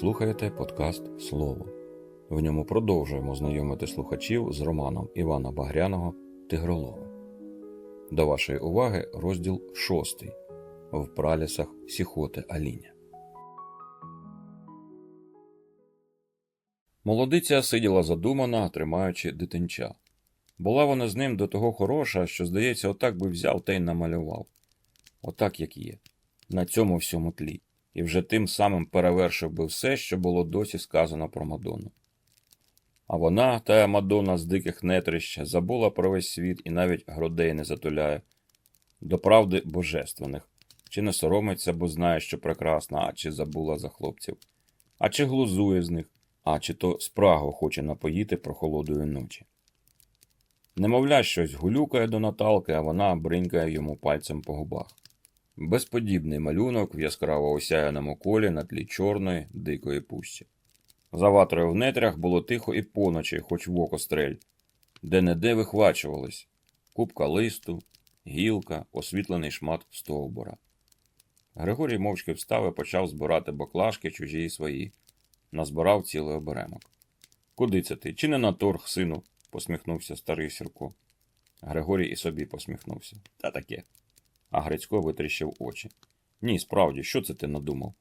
слухаєте подкаст Слово. В ньому продовжуємо знайомити слухачів з романом Івана Багряного Тигролови. До вашої уваги розділ 6 В пралісах Сіхоти Аліня. Молодиця сиділа задумана, тримаючи дитинча. Була вона з ним до того хороша, що, здається, отак би взяв та й намалював. Отак, як є, на цьому всьому тлі і вже тим самим перевершив би все, що було досі сказано про Мадонну. А вона, тая Мадонна з диких нетрищ, забула про весь світ і навіть грудей не затуляє, до правди божественних, чи не соромиться, бо знає, що прекрасна, а чи забула за хлопців, а чи глузує з них, а чи то спрагу хоче напоїти прохолодою ночі. Немовля щось гулюкає до Наталки, а вона бринькає йому пальцем по губах. Безподібний малюнок в яскраво осяяному колі на тлі чорної, дикої пущі. За ватрою в нетрях було тихо і поночі, хоч в око стрель, де неде вихвачувались купка листу, гілка, освітлений шмат стовбура. Григорій мовчки встав і почав збирати баклажки чужі і свої. Назбирав цілий оберемок. Куди це ти? Чи не на торг, сину? посміхнувся старий Сірко. Григорій і собі посміхнувся. Та таке. А Грицько витріщив очі. Ні, справді, що це ти надумав?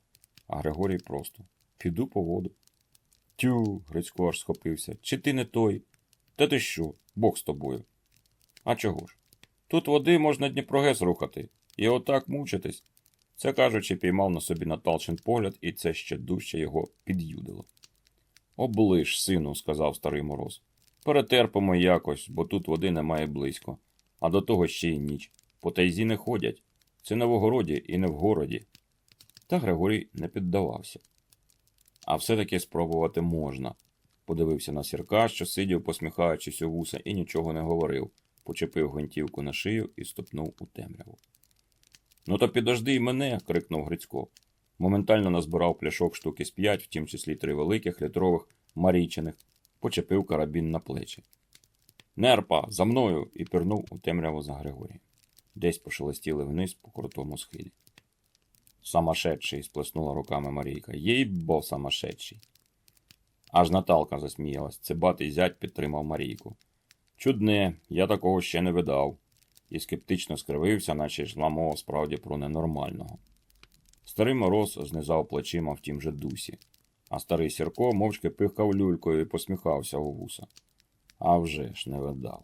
А Григорій просто піду по воду. Тю, Грицько аж схопився. Чи ти не той? Та ти що? Бог з тобою. А чого ж? Тут води можна Дніпрогес рухати, і отак мучитись. Це кажучи, піймав на собі Наталчин погляд, і це ще дужче його під'юдило. Оближ, сину, сказав старий мороз. Перетерпимо якось, бо тут води немає близько, а до того ще й ніч. По тайзі не ходять. Це не в огороді і не в городі. Та Григорій не піддавався. А все-таки спробувати можна. Подивився на сірка, що сидів, посміхаючись у вуса, і нічого не говорив, почепив гвинтівку на шию і ступнув у темряву. Ну то підожди й мене. крикнув Грицько. Моментально назбирав пляшок штуки з п'ять, в тім числі три великих, літрових, марічених, почепив карабін на плечі. Нерпа, за мною! і пірнув у темряву за Григорієм десь пошелестіли вниз по крутому схилі. Самошедший, сплеснула руками Марійка. Їй бо самошедший. Аж Наталка засміялась. Цибатий зять підтримав Марійку. Чудне, я такого ще не видав. І скептично скривився, наче йшла мова справді про ненормального. Старий мороз знизав плечима в тім же дусі, а старий Сірко мовчки пихкав люлькою і посміхався у вуса. А вже ж не видав.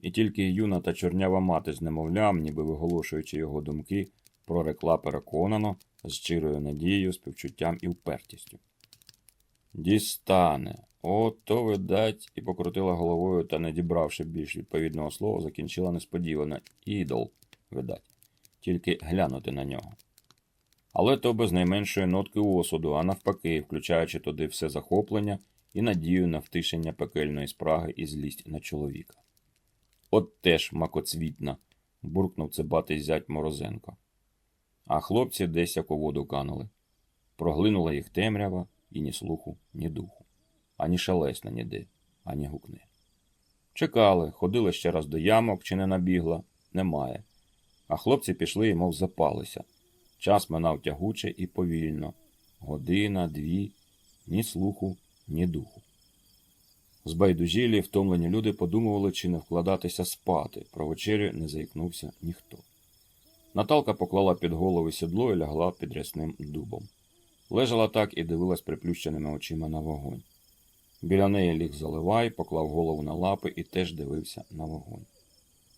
І тільки юна та чорнява мати з немовлям, ніби виголошуючи його думки, прорекла переконано, з щирою надією, співчуттям і впертістю. Дістане, ото видать, і покрутила головою та, не дібравши більш відповідного слова, закінчила несподівано ідол, видать, тільки глянути на нього. Але то без найменшої нотки осуду, а навпаки, включаючи туди все захоплення і надію на втишення пекельної спраги і злість на чоловіка. От теж макоцвітна, буркнув цибатий зять Морозенко. А хлопці десь як у воду канули. Проглинула їх темрява і ні слуху, ні духу, ані шелесна ніде, ані гукне. Чекали, ходили ще раз до ямок, чи не набігла, немає. А хлопці пішли і мов запалися. Час минав тягуче і повільно. Година, дві, ні слуху, ні духу. Збайдужілі, втомлені люди подумували, чи не вкладатися спати. Про вечерю не заікнувся ніхто. Наталка поклала під голову сідло і лягла під рясним дубом. Лежала так і дивилась приплющеними очима на вогонь. Біля неї ліг заливай, поклав голову на лапи і теж дивився на вогонь.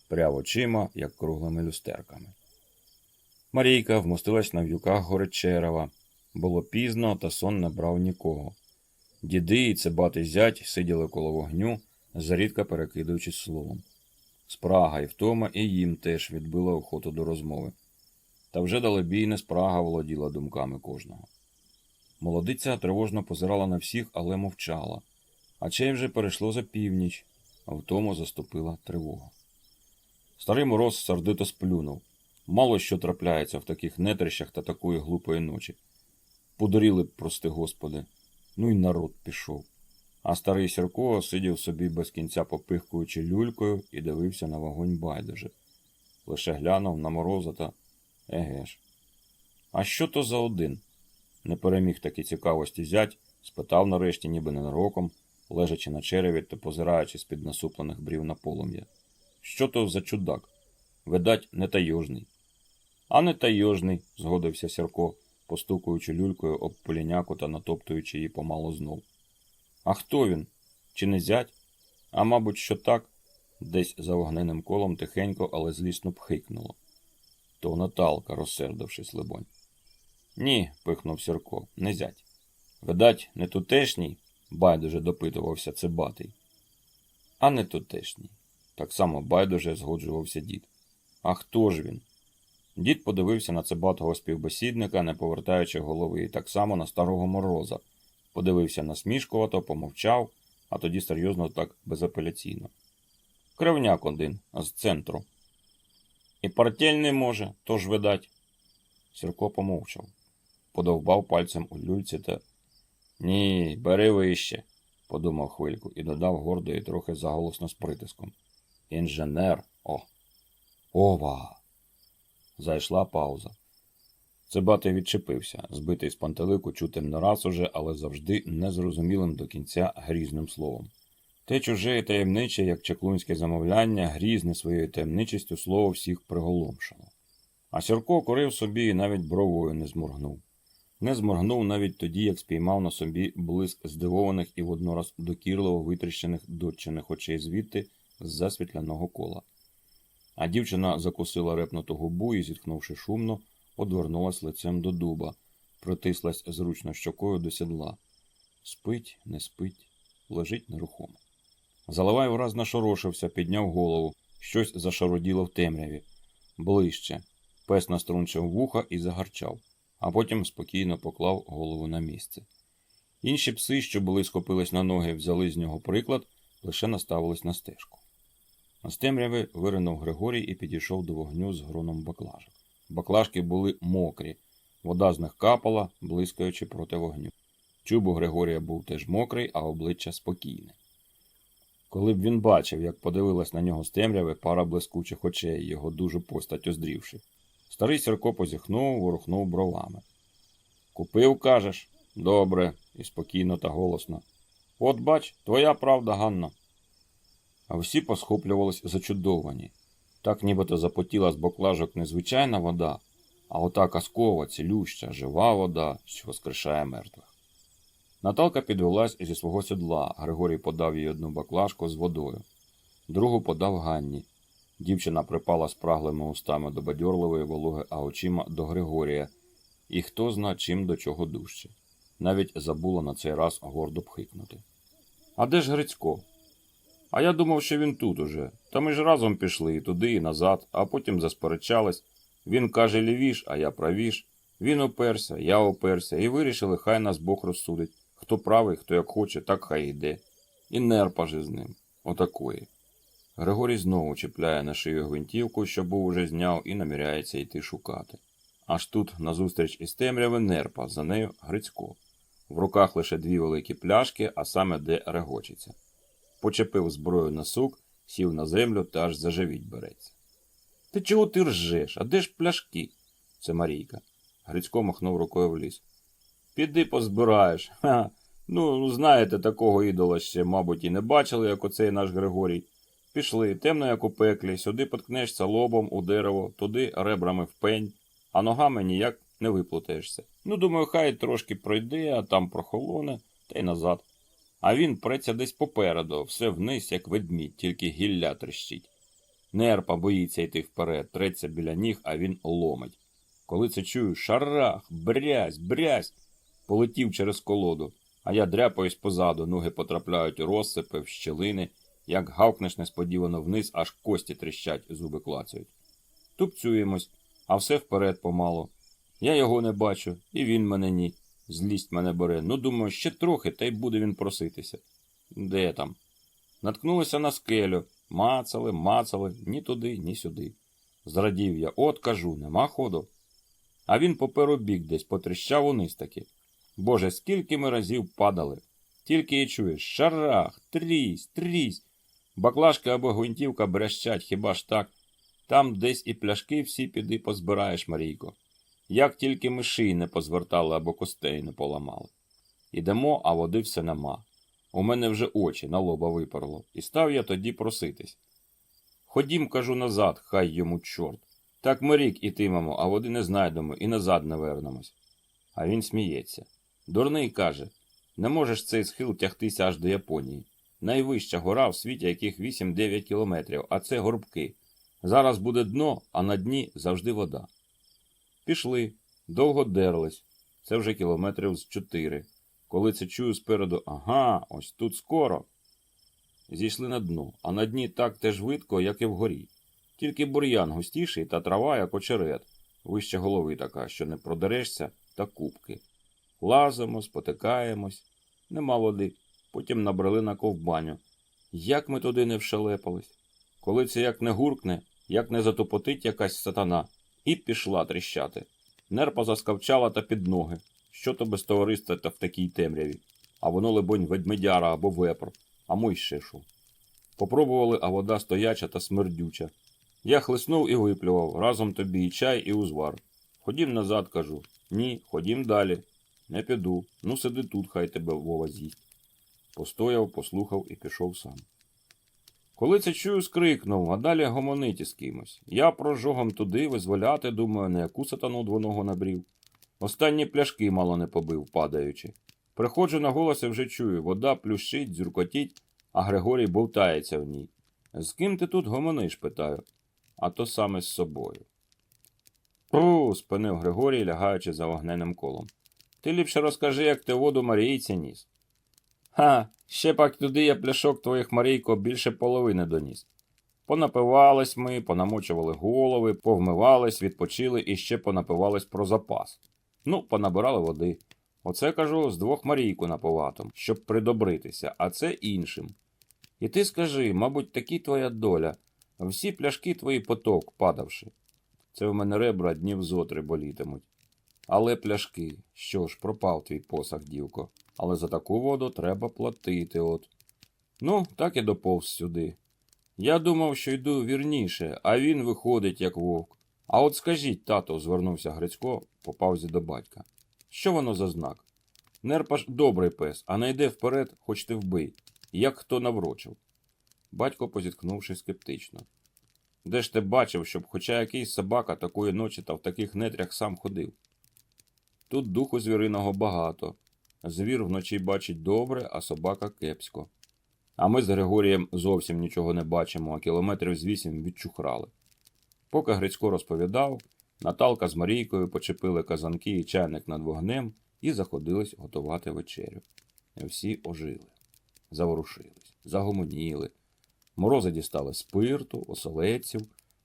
Пряв очима, як круглими люстерками. Марійка вмостилась на в'юках Горечерева. Було пізно, та сон не брав нікого. Діди і цибатий зять сиділи коло вогню, зарідка перекидуючись словом. Спрага і втома і їм теж відбила охоту до розмови. Та вже далебій не спрага володіла думками кожного. Молодиця тривожно позирала на всіх, але мовчала. А чей вже перейшло за північ, а втому заступила тривога. Старий мороз сердито сплюнув. Мало що трапляється в таких нетрищах та такої глупої ночі. Подоріли б, прости господи. Ну й народ пішов. А старий Сірко сидів собі без кінця попихкуючи люлькою і дивився на вогонь байдуже. Лише глянув на мороза та еге ж. А що то за один? Не переміг таки цікавості зять, спитав нарешті, ніби ненароком, лежачи на череві та позираючи з-під насуплених брів на полум'я. Що то за чудак? Видать, не тайожний. А не тайожний, згодився Сірко, постукуючи люлькою об поліняку та натоптуючи її помалу знов. А хто він? Чи не зять? А мабуть, що так, десь за вогненним колом тихенько, але злісно пхикнуло. То Наталка, розсердившись, либонь. Ні, пихнув Сірко, не зять. Видать, не тутешній, байдуже допитувався Цибатий. А не тутешній. Так само байдуже згоджувався дід. А хто ж він? Дід подивився на цибатого співбесідника, не повертаючи голови, і так само на старого мороза. Подивився насмішкувато, помовчав, а тоді серйозно так безапеляційно. Кривняк один, з центру. І партель не може, тож видать. Сірко помовчав, подовбав пальцем у люльці та. Ні, бери вище, подумав хвильку і додав гордо і трохи заголосно з притиском. Інженер. О. Ова. Зайшла пауза. Цибатий відчепився, збитий з пантелику чутим не раз уже, але завжди незрозумілим до кінця грізним словом. Те чуже і таємниче, як чеклунське замовляння, грізне своєю таємничістю слово всіх приголомшило. А Сірко курив собі і навіть бровою не зморгнув. Не зморгнув навіть тоді, як спіймав на собі блиск здивованих і воднораз докірливо витріщених дочиних очей звідти з засвітляного кола. А дівчина закусила репнуту губу і, зітхнувши шумно, одвернулась лицем до дуба, притислась зручно щокою до сідла. Спить, не спить, лежить нерухомо. Заливай враз нашорошився, підняв голову, щось зашароділо в темряві. Ближче. Пес наструнчив вуха і загарчав, а потім спокійно поклав голову на місце. Інші пси, що були схопились на ноги, взяли з нього приклад, лише наставились на стежку. З темряви виринув Григорій і підійшов до вогню з гроном баклажок. Баклажки були мокрі, вода з них капала, блискаючи проти вогню. Чуб у Григорія був теж мокрий, а обличчя спокійне. Коли б він бачив, як подивилась на нього з темряви пара блискучих очей, його дуже постать оздрівши. Старий Сірко позіхнув, ворухнув бровами. Купив, кажеш? Добре, і спокійно та голосно. От бач, твоя правда, Ганна. А всі посхоплювались зачудовані. Так нібито запотіла з боклажок не звичайна вода, а ота казкова, цілюща, жива вода, що воскрешає мертвих. Наталка підвелась зі свого сідла, Григорій подав їй одну баклажку з водою, другу подав Ганні. Дівчина припала спраглими устами до бадьорливої вологи, а очима до Григорія, і хто зна чим до чого дужче. Навіть забула на цей раз гордо пхикнути. А де ж Грицько? А я думав, що він тут уже. Та ми ж разом пішли і туди, і назад, а потім засперечались. Він каже лівіш, а я правіш. Він оперся, я оперся, і вирішили, хай нас Бог розсудить. Хто правий, хто як хоче, так хай йде. І нерпа же ним. Отакої. Григорій знову чіпляє на шию гвинтівку, що був уже зняв, і наміряється йти шукати. Аж тут, назустріч із темряви, нерпа, за нею Грицько. В руках лише дві великі пляшки, а саме де регочеться. Почепив зброю на сук, сів на землю та аж за живіть береться. Ти чого ти ржеш? А де ж пляшки? Це Марійка. Грицько махнув рукою в ліс. Піди позбираєш. Ха. Ну, знаєте, такого ідола ще, мабуть, і не бачили, як оцей наш Григорій. Пішли, темно, як у пеклі, сюди поткнешся лобом у дерево, туди ребрами в пень, а ногами ніяк не виплутаєшся. Ну, думаю, хай трошки пройде, а там прохолоне, та й назад. А він преться десь попереду, все вниз, як ведмідь, тільки гілля трещить. Нерпа боїться йти вперед, треться біля ніг, а він ломить. Коли це чую, шарах, брязь, брязь, полетів через колоду, а я дряпаюсь позаду, ноги потрапляють у розсипи, в щілини, як гавкнеш несподівано вниз, аж кості тріщать, зуби клацають. Тупцюємось, а все вперед помалу. Я його не бачу, і він мене ні. Злість мене бере. Ну, думаю, ще трохи, та й буде він проситися. Де там? Наткнулися на скелю, мацали, мацали, ні туди, ні сюди. Зрадів я, от кажу, нема ходу. А він попер десь, потріщав униз таки. Боже, скільки ми разів падали. Тільки і чуєш шарах, трісь, трісь. Баклажка або гвинтівка брещать, хіба ж так? Там десь і пляшки всі піди позбираєш, Марійко. Як тільки ми шиї не позвертали або костей не поламали. Ідемо, а води все нема. У мене вже очі на лоба виперло, і став я тоді проситись. Ходім, кажу, назад, хай йому чорт. Так ми рік ітимемо, а води не знайдемо і назад не вернемось. А він сміється. Дурний каже: не можеш цей схил тягтися аж до Японії. Найвища гора в світі, яких 8-9 кілометрів, а це горбки. Зараз буде дно, а на дні завжди вода. Пішли, довго дерлись. Це вже кілометрів з чотири. Коли це чую спереду, ага, ось тут скоро. Зійшли на дно, а на дні так теж видко, як і вгорі. Тільки бур'ян густіший та трава, як очерет, вище голови така, що не продерешся, та кубки. Лазимо, спотикаємось, нема води, потім набрали на ковбаню. Як ми туди не вшелепались? Коли це як не гуркне, як не затопотить якась сатана, і пішла тріщати. Нерпа заскавчала та під ноги. Що то без товариства та в такій темряві? А воно, либонь, ведмедяра або вепр, а мой ще шо. Попробували, а вода стояча та смердюча. Я хлиснув і виплював, разом тобі і чай, і узвар. Ходім назад, кажу. Ні, ходім далі. Не піду. Ну сиди тут, хай тебе Вова з'їсть. Постояв, послухав і пішов сам. Коли це чую, скрикнув, а далі гомонить із кимось. Я прожогом туди визволяти, думаю, на яку сатану двоного набрів. Останні пляшки мало не побив, падаючи. Приходжу на голос і вже чую, вода плющить, дзюркотіть, а Григорій бовтається в ній. З ким ти тут гомониш? питаю. А то саме з собою. Пру. спинив Григорій, лягаючи за вогненним колом. Ти ліпше розкажи, як ти воду Марійці ніс. Ха, ще пак туди я пляшок твоїх Марійко більше половини доніс. Понапивались ми, понамочували голови, повмивались, відпочили і ще понапивались про запас. Ну, понабирали води. Оце кажу з двох Марійку напиватом, щоб придобритися, а це іншим. І ти скажи, мабуть, такі твоя доля, всі пляшки твої поток падавши. Це в мене ребра днів зотри болітимуть. Але пляшки, що ж, пропав твій посах, дівко, але за таку воду треба платити от. Ну, так і доповз сюди. Я думав, що йду вірніше, а він виходить, як вовк. А от скажіть, тато, звернувся Грицько по паузі до батька. Що воно за знак? Нерпаш добрий пес, а найде вперед, хоч ти вбий, як хто наврочив. Батько позіткнувши скептично. Де ж ти бачив, щоб хоча якийсь собака такої ночі та в таких нетрях сам ходив? Тут духу звіриного багато. Звір вночі бачить добре, а собака кепсько. А ми з Григорієм зовсім нічого не бачимо, а кілометрів з вісім відчухрали. Поки Грицько розповідав, Наталка з Марійкою почепили казанки і чайник над вогнем і заходились готувати вечерю. Всі ожили, заворушились, загомоніли. Морози дістали спирту, оселедців,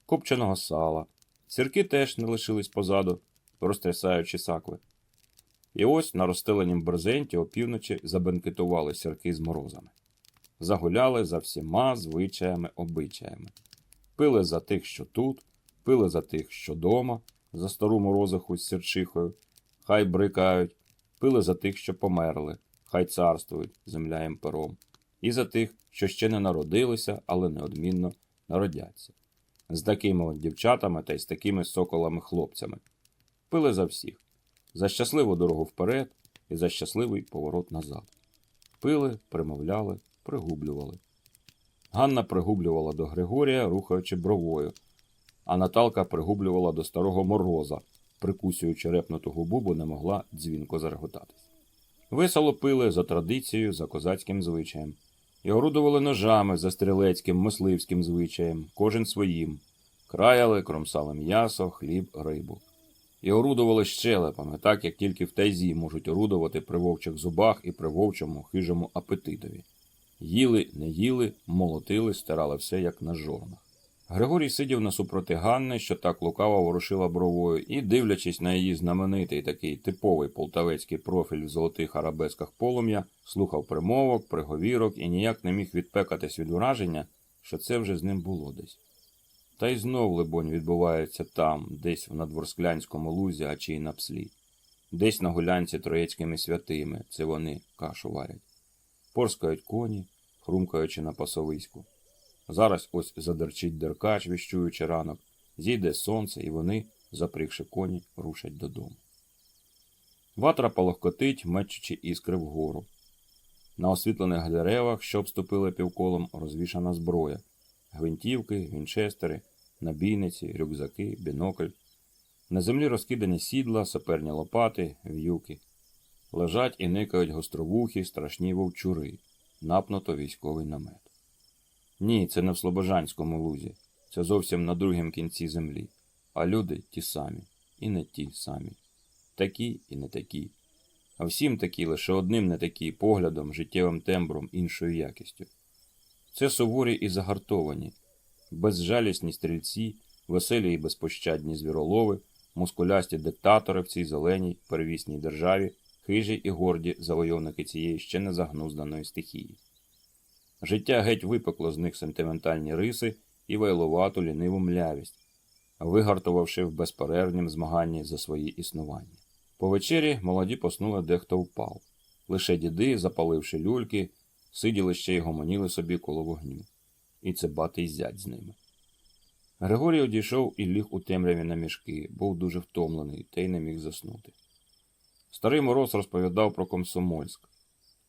копченого сала. Сірки теж не лишились позаду, розтрясаючи сакви. І ось на розстеленім брезенті опівночі забенкетували сірки з морозами. Загуляли за всіма звичаями обичаями. Пили за тих, що тут, пили за тих, що дома, за стару морозиху з сірчихою, хай брикають, пили за тих, що померли, хай царствують, земля їм пером, і за тих, що ще не народилися, але неодмінно народяться. З такими от дівчатами та й з такими соколами-хлопцями. Пили за всіх, за щасливу дорогу вперед і за щасливий поворот назад. Пили, примовляли, пригублювали. Ганна пригублювала до Григорія, рухаючи бровою, а Наталка пригублювала до старого мороза, прикусюючи репнуту губу, бо не могла дзвінко зареготатись. Весело пили за традицією, за козацьким звичаєм, і орудували ножами за стрілецьким, мисливським звичаєм, кожен своїм, краяли, кромсали м'ясо, хліб, рибу. І орудували щелепами, так як тільки в тайзі можуть орудувати при вовчих зубах і при вовчому хижому апетитові. Їли, не їли, молотили, стирали все, як на жорнах. Григорій сидів насупроти Ганни, що так лукаво ворушила бровою, і, дивлячись на її знаменитий такий типовий полтавецький профіль в золотих арабесках полум'я, слухав примовок, приговірок і ніяк не міг відпекатись від ураження, що це вже з ним було десь. Та й знов, либонь, відбувається там, десь в надворсклянському лузі, а чи й на пслі. Десь на гулянці троєцькими святими, це вони кашу варять. Порскають коні, хрумкаючи на пасовиську. Зараз ось задерчить деркач, віщуючи ранок, зійде сонце, і вони запрігши коні, рушать додому. Ватра полохкотить, мечучи іскри вгору. На освітлених деревах, що обступили півколом, розвішана зброя: гвинтівки, вінчестери, набійниці, рюкзаки, бінокль. На землі розкидані сідла, саперні лопати, в'юки. Лежать і никають гостровухі, страшні вовчури, напнуто військовий намет. Ні, це не в Слобожанському лузі, це зовсім на другім кінці землі, а люди ті самі, і не ті самі, такі і не такі. А всім такі лише одним не такі поглядом, життєвим тембром, іншою якістю. Це суворі і загартовані, безжалісні стрільці, веселі і безпощадні звіролови, мускулясті диктатори в цій зеленій первісній державі, хижі і горді завойовники цієї ще не загнузданої стихії. Життя геть випекло з них сентиментальні риси і вайлувату ліниву млявість, вигартувавши в безперервнім змаганні за свої існування. По вечері молоді поснули дехто впав. Лише діди, запаливши люльки, сиділи ще й гомоніли собі коло вогню. І це батий зять з ними. Григорій одійшов і ліг у темряві на мішки, був дуже втомлений та й не міг заснути. Старий мороз розповідав про Комсомольськ.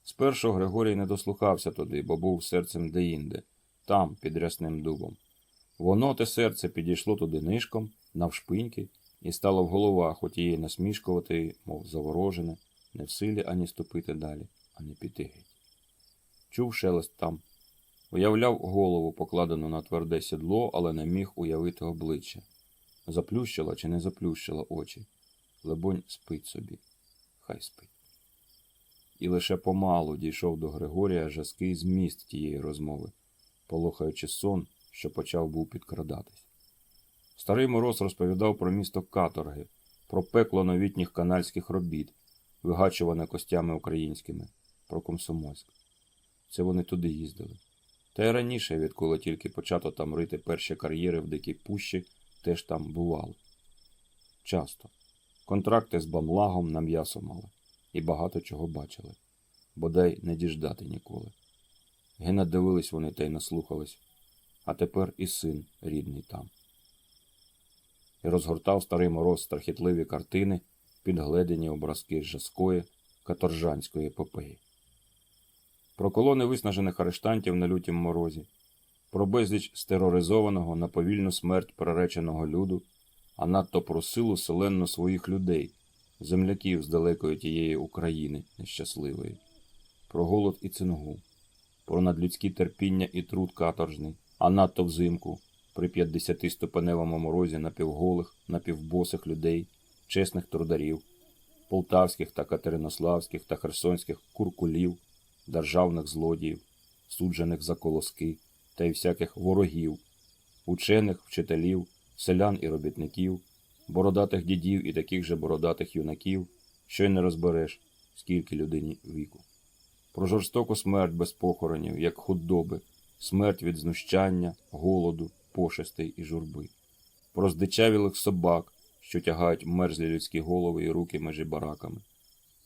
Спершу Григорій не дослухався туди, бо був серцем деінде, там, під рясним дубом. Воно те серце підійшло туди нишком, навшпиньки, і стало в головах у тієї насмішкувати, мов заворожене, не в силі ані ступити далі, ані піти геть. Чув шелест там, уявляв голову, покладену на тверде сідло, але не міг уявити обличчя. Заплющила чи не заплющила очі. Лебонь спить собі, хай спить. І лише помалу дійшов до Григорія жаский зміст тієї розмови, полохаючи сон, що почав був підкрадатись. Старий мороз розповідав про місто Каторги, про пекло новітніх канальських робіт, вигачуване костями українськими, про Комсомольськ. Це вони туди їздили. Та й раніше, відколи тільки почато там рити перші кар'єри в дикій пущі, теж там бували. Часто. Контракти з бамлагом на м'ясо мали і багато чого бачили, бодай не діждати ніколи. Гена дивились вони та й наслухались, а тепер і син рідний там. І розгортав старий мороз страхітливі картини, підгледені образки жаскої каторжанської епопеї. Про колони виснажених арештантів на лютім морозі, про безліч стероризованого на повільну смерть приреченого люду, а надто про силу селенну своїх людей, земляків з далекої тієї України нещасливої, про голод і цингу, про надлюдські терпіння і труд каторжний, а надто взимку, при 50-ступеневому морозі напівголих, напівбосих людей, чесних трударів, полтавських та катеринославських та херсонських куркулів, державних злодіїв, суджених за колоски та й всяких ворогів, учених, вчителів, селян і робітників, бородатих дідів і таких же бородатих юнаків, що й не розбереш, скільки людині віку. Про жорстоку смерть без похоронів, як худоби, смерть від знущання, голоду, пошестей і журби, про здичавілих собак, що тягають мерзлі людські голови і руки межі бараками,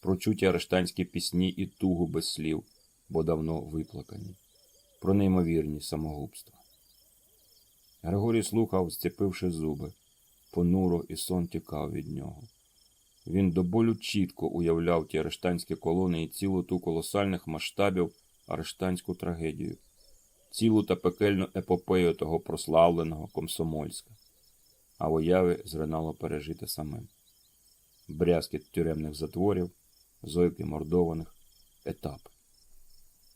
про чуті арештанські пісні і тугу без слів, бо давно виплакані, про неймовірні самогубства. Григорій слухав, зціпивши зуби понуро і сон тікав від нього. Він до болю чітко уявляв ті арештанські колони і цілу ту колосальних масштабів арештанську трагедію, цілу та пекельну епопею того прославленого комсомольська, а в уяві зринало пережити самим. Брязкіт тюремних затворів, зойки мордованих, етап.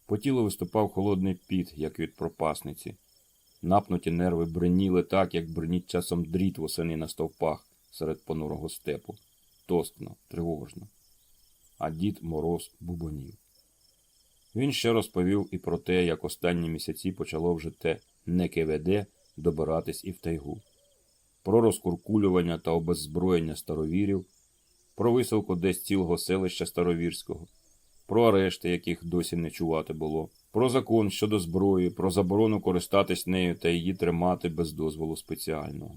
По тілу виступав холодний піт, як від пропасниці. Напнуті нерви бреніли так, як бреніть часом дріт восени на стовпах серед понурого степу. Тоскно, тривожно. А дід мороз бубонів. Він ще розповів і про те, як останні місяці почало вже те не КВД добиратись і в тайгу, про розкуркулювання та обеззброєння старовірів, про висилку десь цілого селища Старовірського, про арешти, яких досі не чувати було про закон щодо зброї, про заборону користатись нею та її тримати без дозволу спеціального.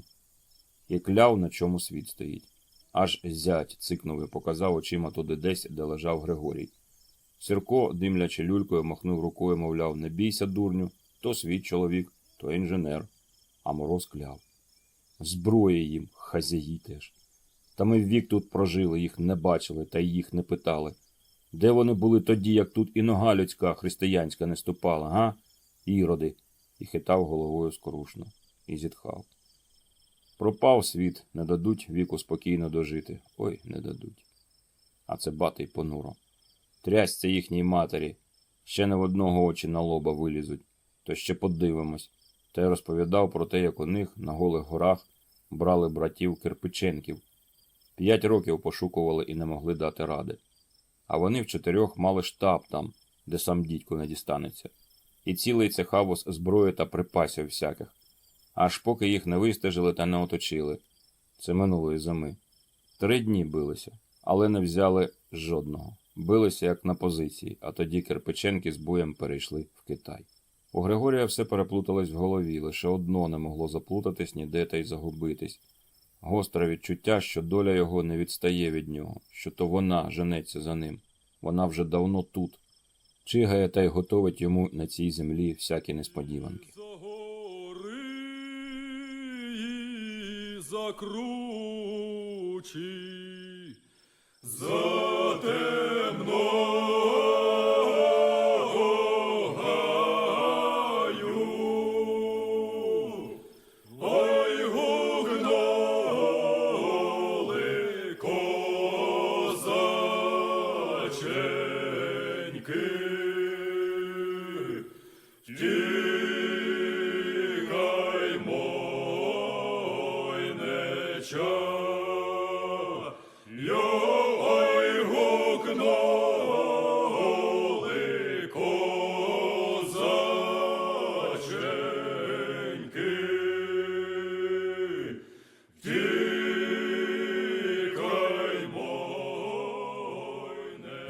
І кляв, на чому світ стоїть. Аж зять цикнув і показав очима туди десь, де лежав Григорій. Сірко, димлячи люлькою, махнув рукою, мовляв, не бійся, дурню, то свій чоловік, то інженер, а мороз кляв. Зброї їм, хазяї теж. Та ми вік тут прожили, їх не бачили та їх не питали. Де вони були тоді, як тут і нога людська християнська не ступала, га? Іроди. І хитав головою скрушно, і зітхав. Пропав світ, не дадуть віку спокійно дожити. Ой, не дадуть. А це бати й понуро. Трясться їхній матері. Ще не в одного очі на лоба вилізуть. То ще подивимось. Та й розповідав про те, як у них на голих горах брали братів Кирпиченків. П'ять років пошукували і не могли дати ради. А вони в чотирьох мали штаб там, де сам дідько не дістанеться, і цілий цехавоз зброї та припасів всяких, аж поки їх не вистежили та не оточили. Це минулої зими. Три дні билися, але не взяли жодного. Билися як на позиції, а тоді Кирпиченки з боєм перейшли в Китай. У Григорія все переплуталось в голові, лише одно не могло заплутатись ніде та й загубитись. Гостре відчуття, що доля його не відстає від нього, що то вона женеться за ним. Вона вже давно тут. Чигає та й готовить йому на цій землі всякі несподіванки. За гори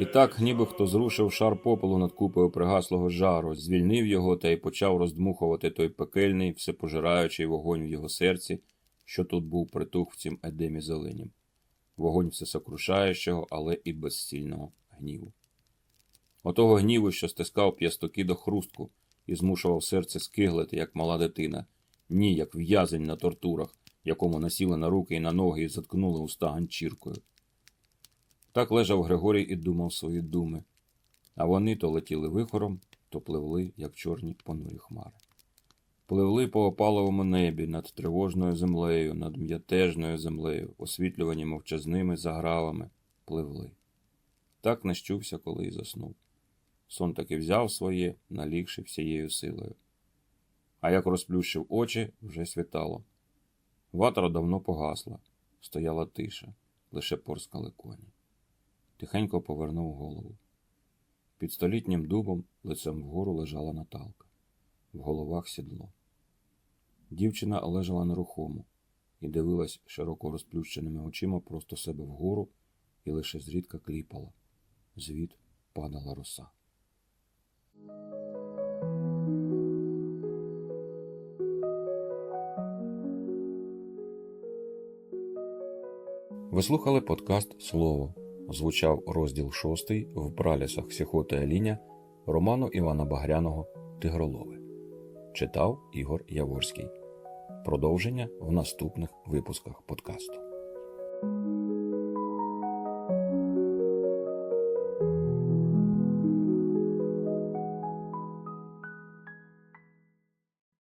так, ніби хто зрушив шар попелу над купою пригаслого жару, звільнив його та й почав роздмухувати той пекельний, всепожираючий вогонь в його серці, що тут був притух в цім едемі зеленім. Вогонь всесокрушаючого, але і безсильного гніву. Отого гніву, що стискав п'ястоки до хрустку і змушував серце скиглити, як мала дитина, ні, як в'язень на тортурах, якому насіли на руки і на ноги і заткнули уста ганчіркою. Так лежав Григорій і думав свої думи, а вони то летіли вихором, то пливли, як чорні понурі хмари. Пливли по опаловому небі над тривожною землею, над м'ятежною землею, освітлювані мовчазними загравами, пливли. Так нащувся, коли й заснув. Сон таки взяв своє, налігши всією силою. А як розплющив очі, вже світало. Ватра давно погасла, стояла тиша, лише порскали коні тихенько повернув голову. Під столітнім дубом лицем вгору лежала Наталка, в головах сідло. Дівчина лежала нерухомо і дивилась широко розплющеними очима просто себе вгору і лише зрідка кліпала. Звід падала роса. Ви слухали подкаст Слово. Звучав розділ шостий в пралісах Сіхота Еліня роману Івана Багряного Тигролови. Читав Ігор Яворський. Продовження в наступних випусках подкасту.